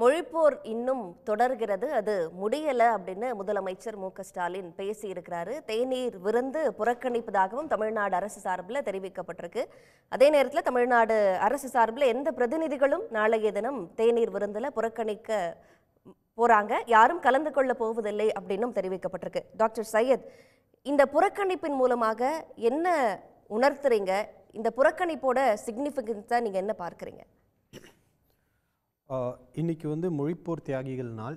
மொழிப்போர் இன்னும் தொடர்கிறது. அது முடியலை அப்படின்னு முதலமைச்சர் மு க ஸ்டாலின் பேசியிருக்கிறாரு. தேநீர் விருந்து புறக்கணிப்பதாகவும் தமிழ்நாடு அரசு சார்பில் தெரிவிக்கப்பட்டிருக்கு. அதே நேரத்தில் தமிழ்நாடு அரசு சார்பில் எந்த பிரதிநிதிகளும் நாளைய தினம் தேநீர் விருந்தில் புறக்கணிக்க போறாங்க. யாரும் கலந்து கொள்ள போவதில்லை அப்படின்னும் தெரிவிக்கப்பட்டிருக்கு. டாக்டர் சையத் இந்த புறக்கணிப்பின் மூலமாக என்ன உணர்த்துறீங்க? இந்த புறக்கணிப்போட சிக்னிஃபிகன்ஸாக நீங்கள் என்ன பார்க்குறீங்க? இன்றைக்கி இன்னைக்கு வந்து மொழிப்போர் தியாகிகள் நாள்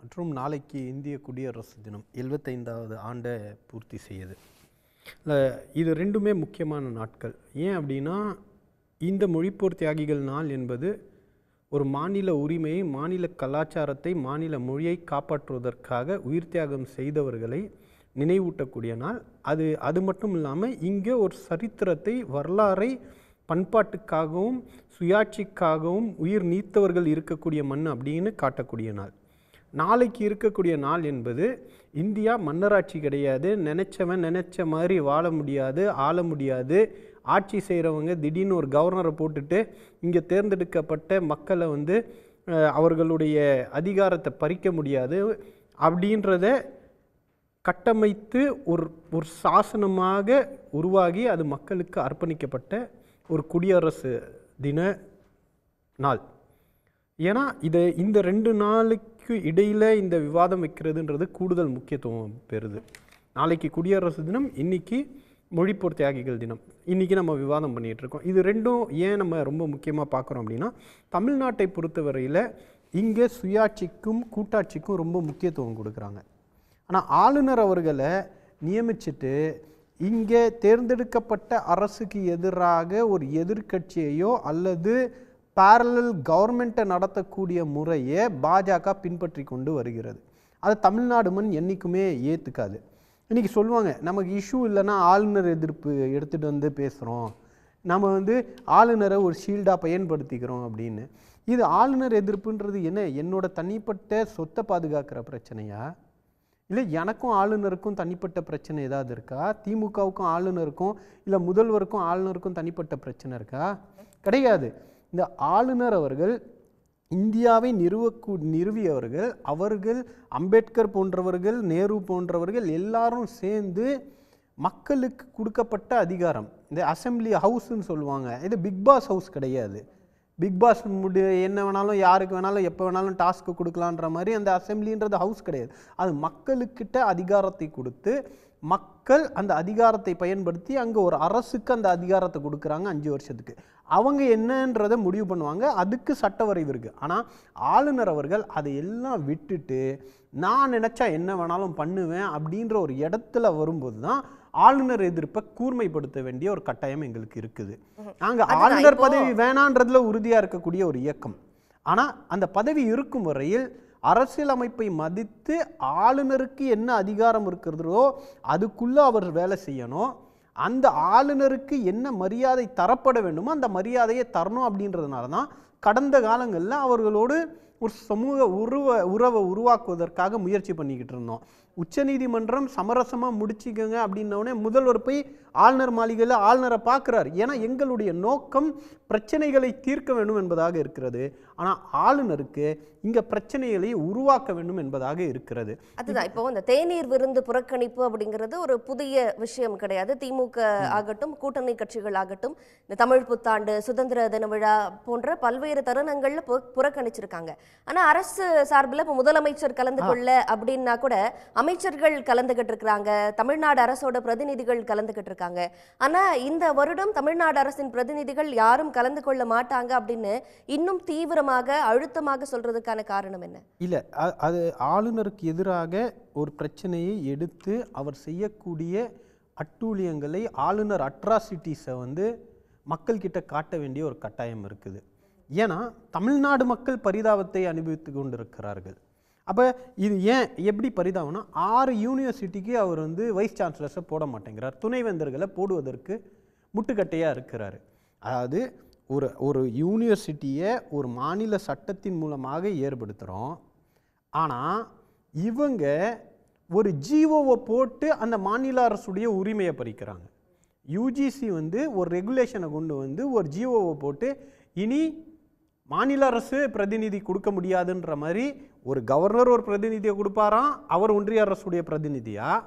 மற்றும் நாளைக்கு இந்திய குடியரசு தினம் எழுபத்தைந்தாவது ஆண்டை பூர்த்தி செய்யுது. இது ரெண்டுமே முக்கியமான நாட்கள். ஏன் அப்படின்னா இந்த மொழிப்போர் தியாகிகள் நாள் என்பது ஒரு மாநில உரிமையை மாநில கலாச்சாரத்தை மாநில மொழியை காப்பாற்றுவதற்காக உயிர் தியாகம் செய்தவர்களை நினைவூட்டக்கூடிய நாள். அது அது மட்டும் இல்லாமல் இங்கே ஒரு சரித்திரத்தை வரலாறை பண்பாட்டுக்காகவும் சுயாட்சிக்காகவும் உயிர் நீத்தவர்கள் இருக்கக்கூடிய மண் அப்படின்னு காட்டக்கூடிய நாள். நாளைக்கு இருக்கக்கூடிய நாள் என்பது இந்தியா மன்னராட்சி கிடையாது. நினைச்சவன் நினைச்ச மாதிரி வாழ முடியாது ஆள முடியாது. ஆட்சி செய்கிறவங்க திடீர்னு ஒரு கவர்னரை போட்டுட்டு இங்கே தேர்ந்தெடுக்கப்பட்ட மக்களை வந்து அவர்களுடைய அதிகாரத்தை பறிக்க முடியாது அப்படின்றத கட்டமைத்து ஒரு ஒரு சாசனமாக உருவாகி அது மக்களுக்கு அர்ப்பணிக்கப்பட்ட ஒரு குடியரசு தின நாள். ஏன்னா இதை இந்த ரெண்டு நாளுக்கு இடையில் இந்த விவாதம் வைக்கிறதுன்றது கூடுதல் முக்கியத்துவம் பெறுது. நாளைக்கு குடியரசு தினம் இன்றைக்கி மொழிப்போர் தியாகிகள் தினம். இன்றைக்கி நம்ம விவாதம் பண்ணிகிட்டு இருக்கோம் இது ரெண்டும் ஏன் நம்ம ரொம்ப முக்கியமாக பார்க்குறோம் அப்படின்னா தமிழ்நாட்டை பொறுத்தவரையில் இங்கே சுயாட்சிக்கும் கூட்டாட்சிக்கும் ரொம்ப முக்கியத்துவம் கொடுக்குறாங்க. ஆனால் ஆளுநர் அவர்களை நியமிச்சுட்டு இங்கே தேர்ந்தெடுக்கப்பட்ட அரசுக்கு எதிராக ஒரு எதிர்க்கட்சியையோ அல்லது பேரலல் கவர்மெண்ட்டை நடத்தக்கூடிய முறையை பாஜக பின்பற்றி கொண்டு வருகிறது. அதை தமிழ்நாடு மண் என்றைக்குமே ஏற்றுக்காது இன்றைக்கி சொல்லுவாங்க நமக்கு இஷ்யூ இல்லைன்னா ஆளுநர் எதிர்ப்பு எடுத்துகிட்டு வந்து பேசுகிறோம் நம்ம வந்து ஆளுநரை ஒரு ஷீல்டாக பயன்படுத்திக்கிறோம் அப்படின்னு. இது ஆளுநர் எதிர்ப்புன்றது என்ன? என்னோட தனிப்பட்ட சொத்தை பாதுகாக்கிற பிரச்சனையா? இல்லை எனக்கும் ஆளுநருக்கும் தனிப்பட்ட பிரச்சனை ஏதாவது இருக்கா? திமுகவுக்கும் ஆளுநருக்கும் இல்லை முதல்வருக்கும் ஆளுநருக்கும் தனிப்பட்ட பிரச்சனை இருக்கா? கிடையாது. இந்த ஆளுநர் அவர்கள் இந்தியாவை நிறுவக்கூ நிறுவியவர்கள் அவர்கள் அம்பேத்கர் போன்றவர்கள் நேரு போன்றவர்கள் எல்லாரும் சேர்ந்து மக்களுக்கு கொடுக்கப்பட்ட அதிகாரம். இந்த அசெம்பிளி ஹவுஸ்ன்னு சொல்லுவாங்க. இது பிக் பாஸ் ஹவுஸ் கிடையாது. பிக் பாஸ் முடி என்ன வேணாலும் யாருக்கு வேணாலும் எப்போ வேணாலும் டாஸ்க்கு கொடுக்கலான்ற மாதிரி அந்த அசம்பிளின்றது ஹவுஸ் கிடையாது. அது மக்களுக்கிட்ட அதிகாரத்தை கொடுத்து மக்கள் அந்த அதிகாரத்தை பயன்படுத்தி அங்கே ஒரு அரசுக்கு அந்த அதிகாரத்தை கொடுக்குறாங்க அஞ்சு வருஷத்துக்கு. அவங்க என்னன்றதை முடிவு பண்ணுவாங்க. அதுக்கு சட்ட வரைவு இருக்குது ஆனால் ஆளுநர் அவர்கள் அதை எல்லாம் விட்டுட்டு நான் நினச்சா என்ன வேணாலும் பண்ணுவேன் அப்படின்ற ஒரு இடத்துல வரும்போது தான் ஆளுநர் எதிர்ப்பை கூர்மைப்படுத்த வேண்டிய ஒரு கட்டாயம் எங்களுக்கு இருக்குது. நாங்கள் ஆளுநர் பதவி வேணான்றதுல உறுதியாக இருக்கக்கூடிய ஒரு இயக்கம். ஆனால் அந்த பதவி இருக்கும் வரையில் அரசியலமைப்பை மதித்து ஆளுநருக்கு என்ன அதிகாரம் இருக்கிறதோ அதுக்குள்ளே அவர் வேலை செய்யணும். அந்த ஆளுநருக்கு என்ன மரியாதை தரப்பட வேண்டுமோ அந்த மரியாதையை தரணும் அப்படின்றதுனால தான் கடந்த காலங்களில் அவர்களோடு ஒரு சமூக உருவ உறவை உருவாக்குவதற்காக முயற்சி பண்ணிக்கிட்டு இருந்தோம். உச்சநீதிமன்றம் சமரசமாக முடிச்சுக்கோங்க அப்படின்னோடனே முதல்வர் போய் ஆளுநர் மாளிகையில் ஆளுநரை பார்க்குறாரு. ஏன்னா எங்களுடைய நோக்கம் பிரச்சனைகளை தீர்க்க வேண்டும் என்பதாக இருக்கிறது. ஆனால் ஆளுநருக்கு இங்கே பிரச்சனைகளை உருவாக்க வேண்டும் என்பதாக இருக்கிறது. அதுதான் இப்போ இந்த தேநீர் விருந்து புறக்கணிப்பு அப்படிங்கிறது ஒரு புதிய விஷயம் கிடையாது. திமுக ஆகட்டும் கூட்டணி கட்சிகள் ஆகட்டும் இந்த தமிழ் புத்தாண்டு சுதந்திர தின விழா போன்ற பல்வேறு தருணங்கள்ல புறக்கணிச்சிருக்காங்க. ஆனா அரசு சார்பில் இப்போ முதலமைச்சர் கலந்து கொள்ள அப்படின்னா கூட அமைச்சர்கள் கலந்துகிட்டு இருக்கிறாங்க. தமிழ்நாடு அரசோட பிரதிநிதிகள் கலந்துகிட்டு இருக்காங்க. ஆனா இந்த வருடம் தமிழ்நாடு அரசின் பிரதிநிதிகள் யாரும் கலந்து கொள்ள மாட்டாங்க அப்படின்னு இன்னும் தீவிரமாக அழுத்தமாக சொல்றதுக்கான காரணம் என்ன? இல்லை அது ஆளுநருக்கு எதிராக ஒரு பிரச்சனையை எடுத்து அவர் செய்யக்கூடிய அட்டூழியங்களை ஆளுநர் அட்ராசிட்டிஸை வந்து மக்கள்கிட்ட காட்ட வேண்டிய ஒரு கட்டாயம் இருக்குது. ஏன்னா தமிழ்நாடு மக்கள் பரிதாபத்தை அனுபவித்து கொண்டிருக்கிறார்கள். அப்போ இது ஏன் எப்படி பரிதாபம்னா ஆறு யூனிவர்சிட்டிக்கு அவர் வந்து வைஸ் சான்சலர்ஸை போட மாட்டேங்கிறார். துணைவேந்தர்களை போடுவதற்கு முட்டுக்கட்டையாக இருக்கிறாரு. அதாவது ஒரு ஒரு யூனிவர்சிட்டியை ஒரு மாநில சட்டத்தின் மூலமாக ஏற்படுத்துகிறோம் ஆனால் இவங்க ஒரு ஜிஓவை போட்டு அந்த மாநில அரசுடைய உரிமையை பறிக்கிறாங்க. யூஜிசி வந்து ஒரு ரெகுலேஷனை கொண்டு வந்து ஒரு ஜிஓவை போட்டு இனி மாநில அரசு பிரதிநிதி கொடுக்க முடியாதுன்ற மாதிரி ஒரு கவர்னர் ஒரு பிரதிநிதியை கொடுப்பாராம். அவர் ஒன்றிய அரசுடைய பிரதிநிதியாக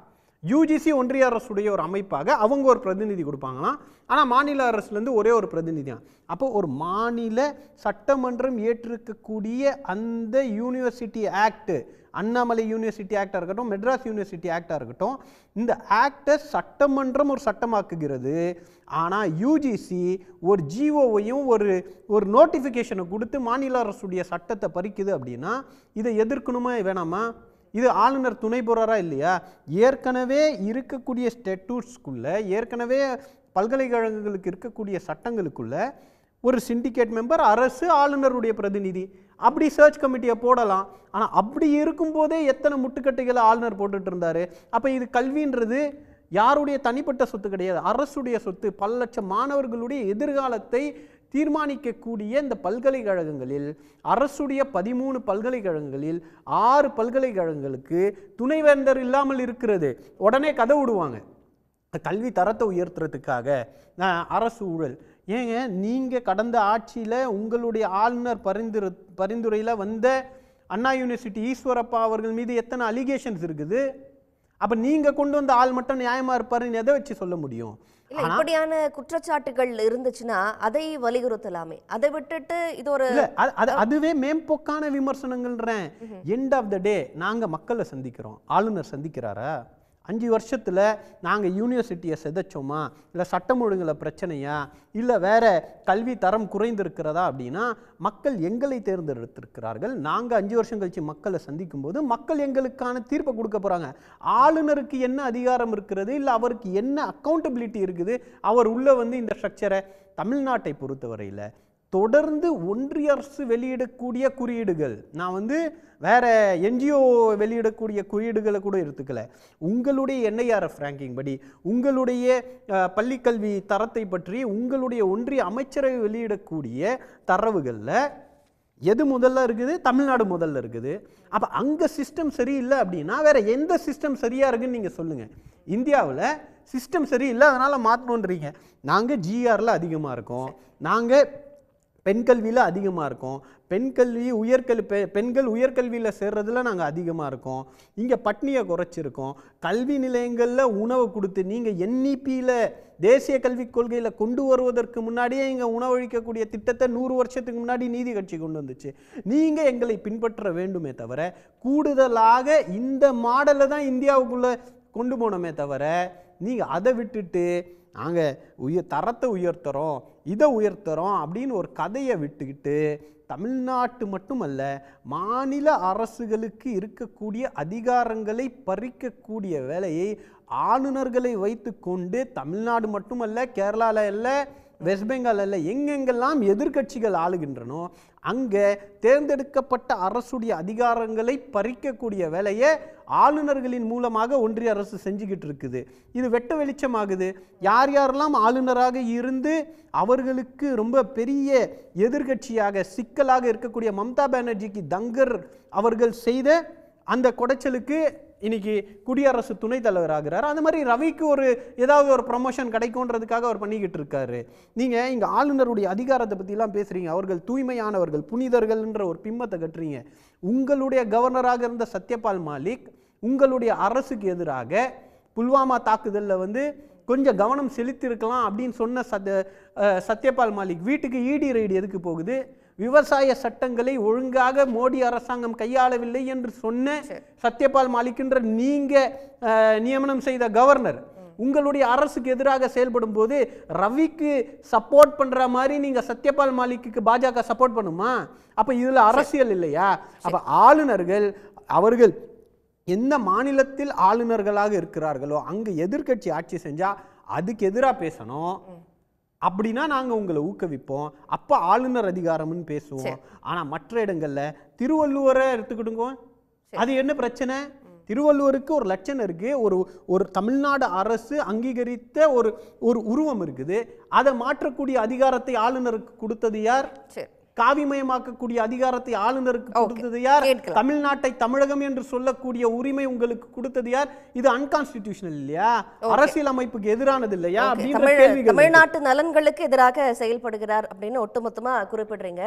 யூஜிசி ஒன்றிய அரசுடைய ஒரு அமைப்பாக அவங்க ஒரு பிரதிநிதி கொடுப்பாங்களாம். ஆனால் மாநில அரசுலேருந்து ஒரே ஒரு பிரதிநிதி தான் அப்போ ஒரு மாநில சட்டமன்றம் ஏற்றிருக்கக்கூடிய அந்த யூனிவர்சிட்டி ஆக்ட்டு அண்ணாமலை யூனிவர்சிட்டி ஆக்டாக இருக்கட்டும் மெட்ராஸ் யூனிவர்சிட்டி ஆக்டாக இருக்கட்டும் இந்த ஆக்டை சட்டமன்றம் ஒரு சட்டமாக்குகிறது. ஆனால் யூஜிசி ஒரு ஜிஓவையும் ஒரு ஒரு நோட்டிஃபிகேஷனை கொடுத்து மாநில அரசுடைய சட்டத்தை பறிக்குது அப்படின்னா இதை எதிர்க்கணுமா வேணாமா? இது ஆளுநர் துணை போகிறாரா இல்லையா? ஏற்கனவே இருக்கக்கூடிய ஸ்டெட்டூட்ஸ்குள்ள ஏற்கனவே பல்கலைக்கழகங்களுக்கு இருக்கக்கூடிய சட்டங்களுக்குள்ளே ஒரு சிண்டிகேட் மெம்பர் அரசு ஆளுநருடைய பிரதிநிதி. அப்படி சர்ச் கமிட்டியை போடலாம். ஆனால் அப்படி இருக்கும்போதே எத்தனை முட்டுக்கட்டைகளை ஆளுநர் போட்டுட்டு இருந்தார்? அப்போ இது கல்வின்றது யாருடைய தனிப்பட்ட சொத்து கிடையாது. அரசுடைய சொத்து. பல லட்சம் மாணவர்களுடைய எதிர்காலத்தை தீர்மானிக்கக்கூடிய இந்த பல்கலைக்கழகங்களில் அரசுடைய பதிமூணு பல்கலைக்கழகங்களில் ஆறு பல்கலைக்கழகங்களுக்கு துணைவேந்தர் இல்லாமல் இருக்கிறது. உடனே கதை விடுவாங்க. கல்வி தரத்தை உயர்த்துறதுக்காக அரசு ஊழல். ஏங்க நீங்கள் கடந்த ஆட்சியில் உங்களுடைய ஆளுநர் பரிந்துரை பரிந்துரையில் வந்த அண்ணா யூனிவர்சிட்டி ஈஸ்வரப்பா அவர்கள் மீது எத்தனை அலிகேஷன்ஸ் இருக்குது? அப்போ நீங்கள் கொண்டு வந்த ஆள் மட்டும் நியாயமாக இருப்பாருன்னு எதை வச்சு சொல்ல முடியும்? இல்ல இப்படியான குற்றச்சாட்டுகள் இருந்துச்சுன்னா அதை வலியுறுத்தலாமே. அதை விட்டுட்டு இது ஒரு அதுவே மேம்போக்கான விமர்சனங்கள்ன்றேன் எண்ட் ஆஃப் த டே நாங்க மக்களை சந்திக்கிறோம். ஆளுநர் சந்திக்கிறாரா? அஞ்சு வருஷத்தில் நாங்கள் யூனிவர்சிட்டியை செதைச்சோமா? இல்லை சட்டம் ஒழுங்குல பிரச்சனையா? இல்லை வேறு கல்வி தரம் குறைந்திருக்கிறதா அப்படின்னா மக்கள் எங்களை தேர்ந்தெடுத்திருக்கிறார்கள். நாங்கள் அஞ்சு வருஷம் கழிச்சு மக்களை சந்திக்கும் போது மக்கள் எங்களுக்கான தீர்ப்பை கொடுக்க போகிறாங்க ஆளுநருக்கு என்ன அதிகாரம் இருக்கிறது? இல்லை அவருக்கு என்ன அக்கௌண்டபிலிட்டி இருக்குது? அவர் உள்ளே வந்து இந்த ஸ்ட்ரக்சரை தமிழ்நாட்டை பொறுத்தவரையில் தொடர்ந்து ஒன்றிய அரசு வெளியிடக்கூடிய குறியீடுகள். நான் வந்து வேற என்ஜிஓ வெளியிடக்கூடிய குறியீடுகளை கூட எடுத்துக்கல. உங்களுடைய என்ஐஆர்எஃப் ரேங்கிங் படி உங்களுடைய பள்ளிக்கல்வி தரத்தை பற்றி உங்களுடைய ஒன்றிய அமைச்சரவை வெளியிடக்கூடிய தரவுகளில் எது முதல்ல இருக்குது? தமிழ்நாடு முதல்ல இருக்குது. அப்போ அங்கே சிஸ்டம் சரியில்லை அப்படின்னா வேற எந்த சிஸ்டம் சரியாக இருக்குன்னு நீங்கள் சொல்லுங்கள் இந்தியாவில் சிஸ்டம் சரியில்லை அதனால் மாற்றணுன்றீங்க நாங்கள் ஜிஆரில் அதிகமாக இருக்கோம். நாங்கள் பெண் கல்வியில் அதிகமாக இருக்கும். பெண் கல்வி உயர்கல்வி பெ- பெண்கள் உயர்கல்வியில் சேர்றதுல நாங்கள் அதிகமாக இருக்கோம். இங்கே பட்னியை குறைச்சிருக்கோம். கல்வி நிலையங்களில் உணவு கொடுத்து நீங்கள் என்இபியில் தேசிய கல்விக் கொள்கையில் கொண்டு வருவதற்கு முன்னாடியே இங்கே உணவளிக்கக்கூடிய திட்டத்தை நூறு வருஷத்துக்கு முன்னாடி நீதி கட்சி கொண்டு வந்துச்சு. நீங்கள் எங்களை பின்பற்ற வேண்டுமே தவிர கூடுதலாக இந்த மாடலை தான் இந்தியாவுக்குள்ளே கொண்டு போனோமே தவிர நீங்கள் அதை விட்டுட்டு நாங்கள் உயர் தரத்தை உயர்த்துகிறோம் இதை உயர்த்துகிறோம் அப்படின்னு ஒரு கதையை விட்டுக்கிட்டு தமிழ்நாட்டு மட்டுமல்ல மாநில அரசுகளுக்கு இருக்கக்கூடிய அதிகாரங்களை பறிக்கக்கூடிய வேலையை ஆளுநர்களை வைத்துக்கொண்டு தமிழ்நாடு மட்டுமல்ல கேரளாவில் இல்லை வெஸ்ட் பெங்காலில் எங்கெங்கெல்லாம் எதிர்க்கட்சிகள் ஆளுகின்றனோ அங்கே தேர்ந்தெடுக்கப்பட்ட அரசுடைய அதிகாரங்களை பறிக்கக்கூடிய வேலையை ஆளுநர்களின் மூலமாக ஒன்றிய அரசு செஞ்சுக்கிட்டு இருக்குது. இது வெட்ட வெளிச்சமாகுது. யார் யாரெல்லாம் ஆளுநராக இருந்து அவர்களுக்கு ரொம்ப பெரிய எதிர்க்கட்சியாக சிக்கலாக இருக்கக்கூடிய மம்தா பானர்ஜிக்கு தங்கர் அவர்கள் செய்த அந்த குடைச்சலுக்கு இன்னைக்கு குடியரசு துணைத் தலைவர் ஆகிறார் அந்த மாதிரி ரவிக்கு ஒரு ஏதாவது ஒரு ப்ரமோஷன் கிடைக்கும்ன்றதுக்காக அவர் பண்ணிக்கிட்டு இருக்காரு. நீங்கள் இங்கே ஆளுநருடைய அதிகாரத்தை பற்றிலாம் பேசுகிறீங்க அவர்கள் தூய்மையானவர்கள் புனிதர்கள்ன்ற ஒரு பிம்பத்தை கட்டுறீங்க. உங்களுடைய கவர்னராக இருந்த சத்யபால் மாலிக் உங்களுடைய அரசுக்கு எதிராக புல்வாமா தாக்குதலில் வந்து கொஞ்சம் கவனம் செலுத்தியிருக்கலாம் அப்படின்னு சொன்ன சத் சத்யபால் மாலிக் வீட்டுக்கு இடி ரைடு எதுக்கு போகுது? விவசாய சட்டங்களை ஒழுங்காக மோடி அரசாங்கம் கையாளவில்லை என்று சொன்ன சத்யபால் மாலிக்ன்ற நீங்க நியமனம் செய்த கவர்னர் உங்களுடைய அரசுக்கு எதிராக செயல்படும் போது ரவிக்கு சப்போர்ட் பண்ற மாதிரி நீங்க சத்யபால் மாலிக்கு பாஜக சப்போர்ட் பண்ணுமா? அப்ப இதுல அரசியல் இல்லையா? அப்ப ஆளுநர்கள் அவர்கள் எந்த மாநிலத்தில் ஆளுநர்களாக இருக்கிறார்களோ அங்க எதிர்க்கட்சி ஆட்சி செஞ்சா அதுக்கு எதிராக பேசணும். அப்படின்னா நாங்க உங்களை ஊக்குவிப்போம். அப்ப ஆளுநர் அதிகாரம்னு பேசுவோம். ஆனா மற்ற இடங்கள்ல திருவள்ளுவரை எடுத்துக்கிடுங்க. அது என்ன பிரச்சனை? திருவள்ளுவருக்கு ஒரு லட்சணம் இருக்கு. ஒரு ஒரு தமிழ்நாடு அரசு அங்கீகரித்த ஒரு ஒரு உருவம் இருக்குது. அதை மாற்றக்கூடிய அதிகாரத்தை ஆளுநருக்கு கொடுத்தது யார்? சரி. காவிமயமாக்கக்கூடிய அதிகாரத்தை ஆளுநருக்கு கொடுத்தது யார். தமிழ்நாட்டை தமிழகம் என்று சொல்லக்கூடிய உரிமை உங்களுக்கு கொடுத்தது யார்? இது அன்கான்ஸ்டிடியூஷனல் இல்லையா? அரசியல் அமைப்புக்கு எதிரானது இல்லையா. தமிழ்நாட்டு நலன்களுக்கு எதிராக செயல்படுகிறார் அப்படின்னு ஒட்டுமொத்தமா குறிப்பிடுறீங்க.